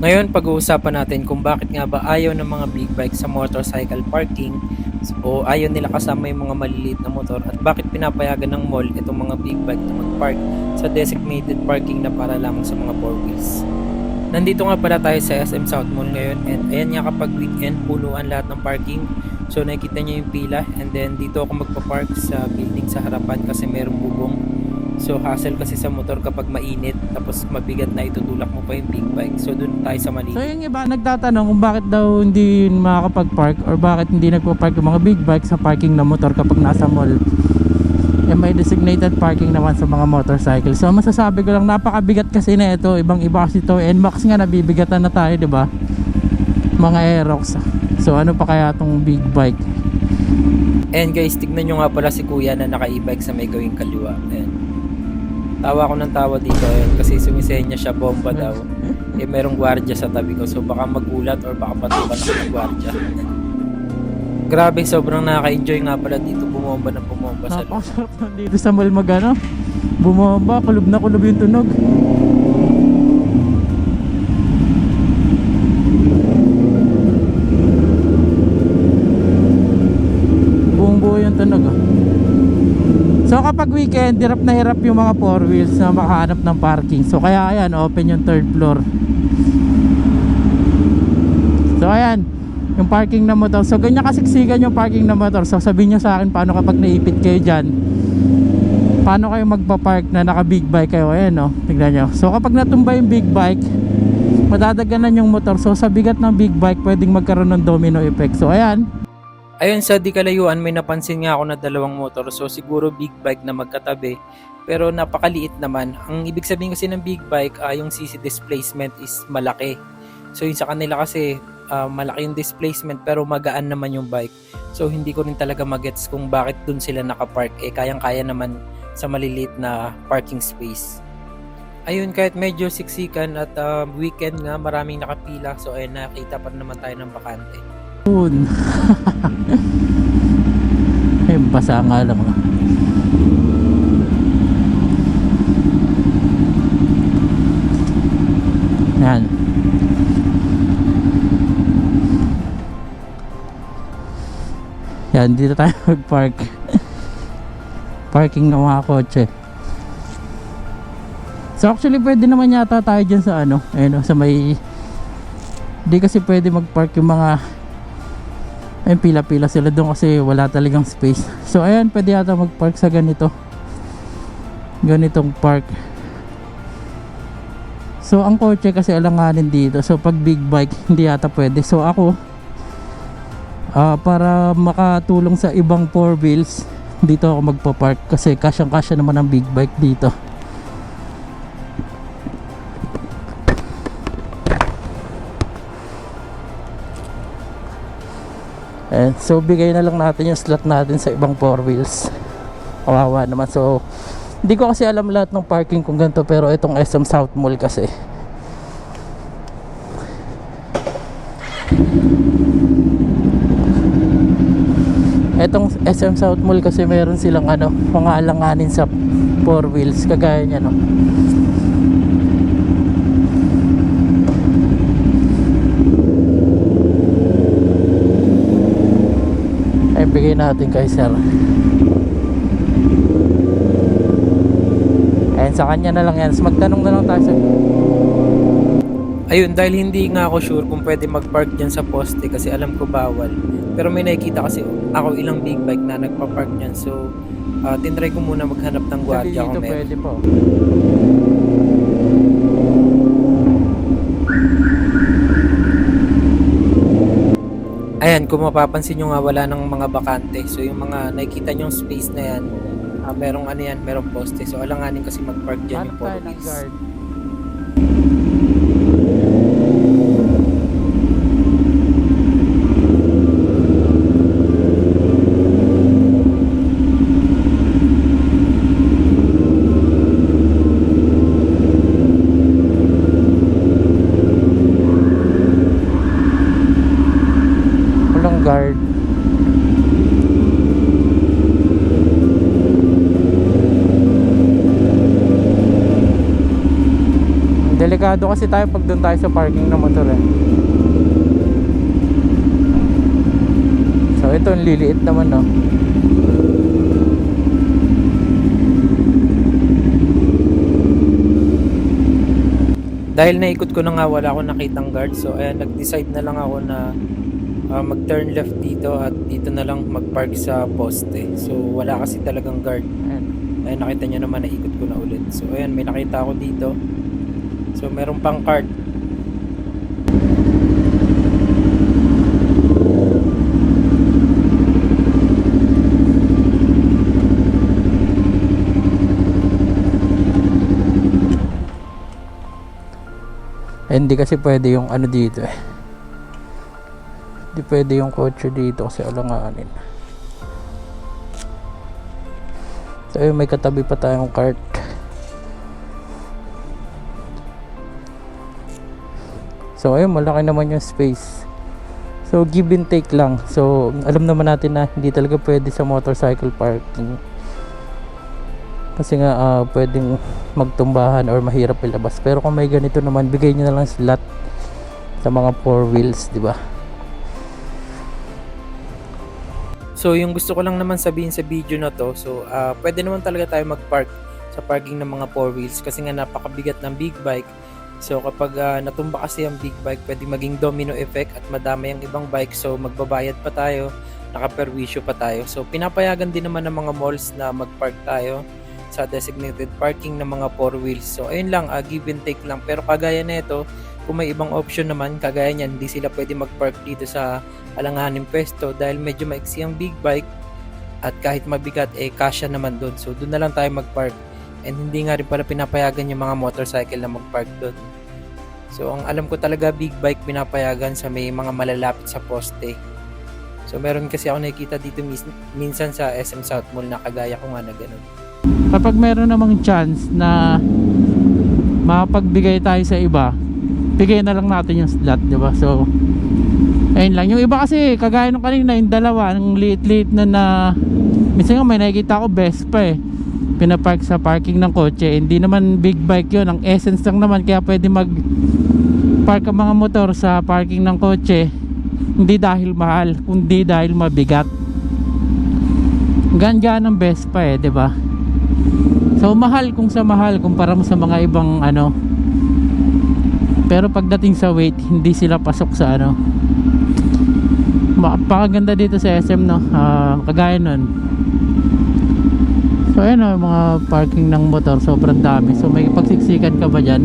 Ngayon, pag-uusapan natin kung bakit nga ba ayaw ng mga big bike sa motorcycle parking o ayaw nila kasama yung mga maliliit na motor at bakit pinapayagan ng mall itong mga big bike na mag-park sa designated parking na para lamang sa mga four wheels. Nandito nga pala tayo sa SM South Mall ngayon and ayan nga kapag weekend, punuan lahat ng parking. So nakikita niyo yung pila and then dito ako magpa-park sa building sa harapan kasi merong bubong. So hassle kasi sa motor kapag mainit tapos mabigat na itutulak mo pa yung big bike. So doon tayo sa mali. So yung iba nagtatanong kung bakit daw hindi makakapag-park or bakit hindi nagpa-park yung mga big bike sa parking ng motor kapag nasa mall. Eh may designated parking naman sa mga motorcycle. So masasabi ko lang napakabigat kasi na ito. Ibang iba kasi ito. NMAX nga nabibigatan na tayo, 'di ba? Mga Aerox. So ano pa kaya tong big bike? And guys, tignan nyo nga pala si kuya na naka-e-bike sa may gawing kaliwa. Ayan. Tawa ko ng tawa dito ayan, kasi sumisenya siya bomba daw. Eh merong gwardiya sa tabi ko so baka magulat or baka patukan ako ng gwardiya. Grabe, sobrang nakaka-enjoy nga pala dito bumomba ng bumomba sa loob. Napakasarap na dito sa mall magano. Bumomba, kulob na kulob yung tunog. Buong buo yung tunog ah. Kapag weekend, hirap na hirap yung mga four wheels na makahanap ng parking. So kaya ayan, open yung third floor. So ayan, yung parking na motor. So ganyan kasiksikan yung parking na motor. So sabihin nyo sa akin paano kapag naipit kayo dyan. Paano kayo magpa-park na naka big bike kayo. Ayan no, tignan nyo. So kapag natumba yung big bike, madadaganan yung motor. So sa bigat ng big bike, pwedeng magkaroon ng domino effect. So ayan, Ayun sa di kalayuan may napansin nga ako na dalawang motor so siguro big bike na magkatabi pero napakaliit naman. Ang ibig sabihin kasi ng big bike ah, yung CC displacement is malaki. So yun sa kanila kasi ah, malaki yung displacement pero magaan naman yung bike. So hindi ko rin talaga magets kung bakit dun sila nakapark eh kayang-kaya naman sa maliliit na parking space. Ayun kahit medyo siksikan at ah, weekend nga maraming nakapila so ayun nakita pa naman tayo ng bakante. Yun. Ay, basa nga lang. Yan. Yan, dito tayo mag-park. Parking ng mga kotse. So actually pwede naman yata tayo dyan sa ano, ayun, sa may Hindi kasi pwede mag-park yung mga Ayun, pila-pila sila doon kasi wala talagang space. So, ayan, pwede yata mag-park sa ganito. Ganitong park. So, ang kotse kasi alanganin dito. So, pag big bike, hindi yata pwede. So, ako, ah, para makatulong sa ibang four wheels, dito ako magpa-park kasi kasyang-kasya naman ang big bike dito. And so bigay na lang natin yung slot natin sa ibang four wheels. Kawawa naman. So hindi ko kasi alam lahat ng parking kung ganito pero itong SM South Mall kasi. Etong SM South Mall kasi meron silang ano, mga alanganin sa four wheels kagaya niya no. Ay bigay natin kay sir ayun sa kanya na lang yan so, magtanong na lang tayo sa Ayun, dahil hindi nga ako sure kung pwede mag-park dyan sa poste kasi alam ko bawal. Pero may nakikita kasi ako ilang big bike na nagpa-park dyan. So, uh, tinry ko muna maghanap ng gwardiya kung meron. pwede po Ayan, kung mapapansin nyo nga wala ng mga bakante. So, yung mga nakikita nyo space na yan, ah, merong ano yan, merong poste. So, alanganin kasi mag-park dyan hanap yung tayo four ng wheels. guard walang guard delikado kasi tayo pag doon tayo sa parking ng motor eh. So ito liliit naman no. Dahil naikot ko na nga wala akong nakitang guard so ayan nag-decide na lang ako na ah, mag-turn left dito at dito na lang mag-park sa poste. So wala kasi talagang guard. Ayan. Ayan nakita nyo naman naikot ko na ulit. So ayan may nakita ako dito. So meron pang cart. Eh, hindi kasi pwede yung ano dito eh. Hindi pwede yung kotse dito kasi alanganin. So ayun, may katabi pa tayong cart. So ayun, malaki naman yung space. So give and take lang. So alam naman natin na hindi talaga pwede sa motorcycle parking. Kasi nga ah, pwedeng magtumbahan or mahirap ilabas. Pero kung may ganito naman, bigay nyo na lang slot sa mga four wheels, di ba? So yung gusto ko lang naman sabihin sa video na to, so ah, pwede naman talaga tayo mag-park sa parking ng mga four wheels kasi nga napakabigat ng big bike. So kapag ah, natumba kasi ang big bike, pwede maging domino effect at madami ang ibang bike so magbabayad pa tayo, nakaperwisyo pa tayo. So pinapayagan din naman ng mga malls na mag-park tayo sa designated parking ng mga four wheels. So ayun lang, ah, give and take lang. Pero kagaya nito, kung may ibang option naman, kagaya niyan, hindi sila pwede mag-park dito sa alanganing pwesto dahil medyo maiksi ang big bike at kahit mabigat eh kasya naman doon. So doon na lang tayo mag-park. And hindi nga rin pala pinapayagan yung mga motorcycle na mag-park doon. So ang alam ko talaga big bike pinapayagan sa may mga malalapit sa poste. So meron kasi ako nakikita dito mis- minsan sa SM South Mall na kagaya ko nga na ganun. Kapag meron namang chance na makapagbigay tayo sa iba, bigay na lang natin yung slot, di ba? So, ayun lang. Yung iba kasi, kagaya nung kanina, yung dalawa, ng liit-liit na na, minsan nga may nakikita ko best pa eh. Pinapark sa parking ng kotse. Hindi naman big bike yun. Ang essence lang naman, kaya pwede mag park ang mga motor sa parking ng kotse. Hindi dahil mahal, kundi dahil mabigat. Gan-gan ang best pa eh, ba? So mahal kung sa mahal kumpara mo sa mga ibang ano. Pero pagdating sa weight, hindi sila pasok sa ano. Pakaganda dito sa SM no. Ah, kagaya nun. So ayun oh, mga parking ng motor sobrang dami. So may pagsiksikan ka ba diyan?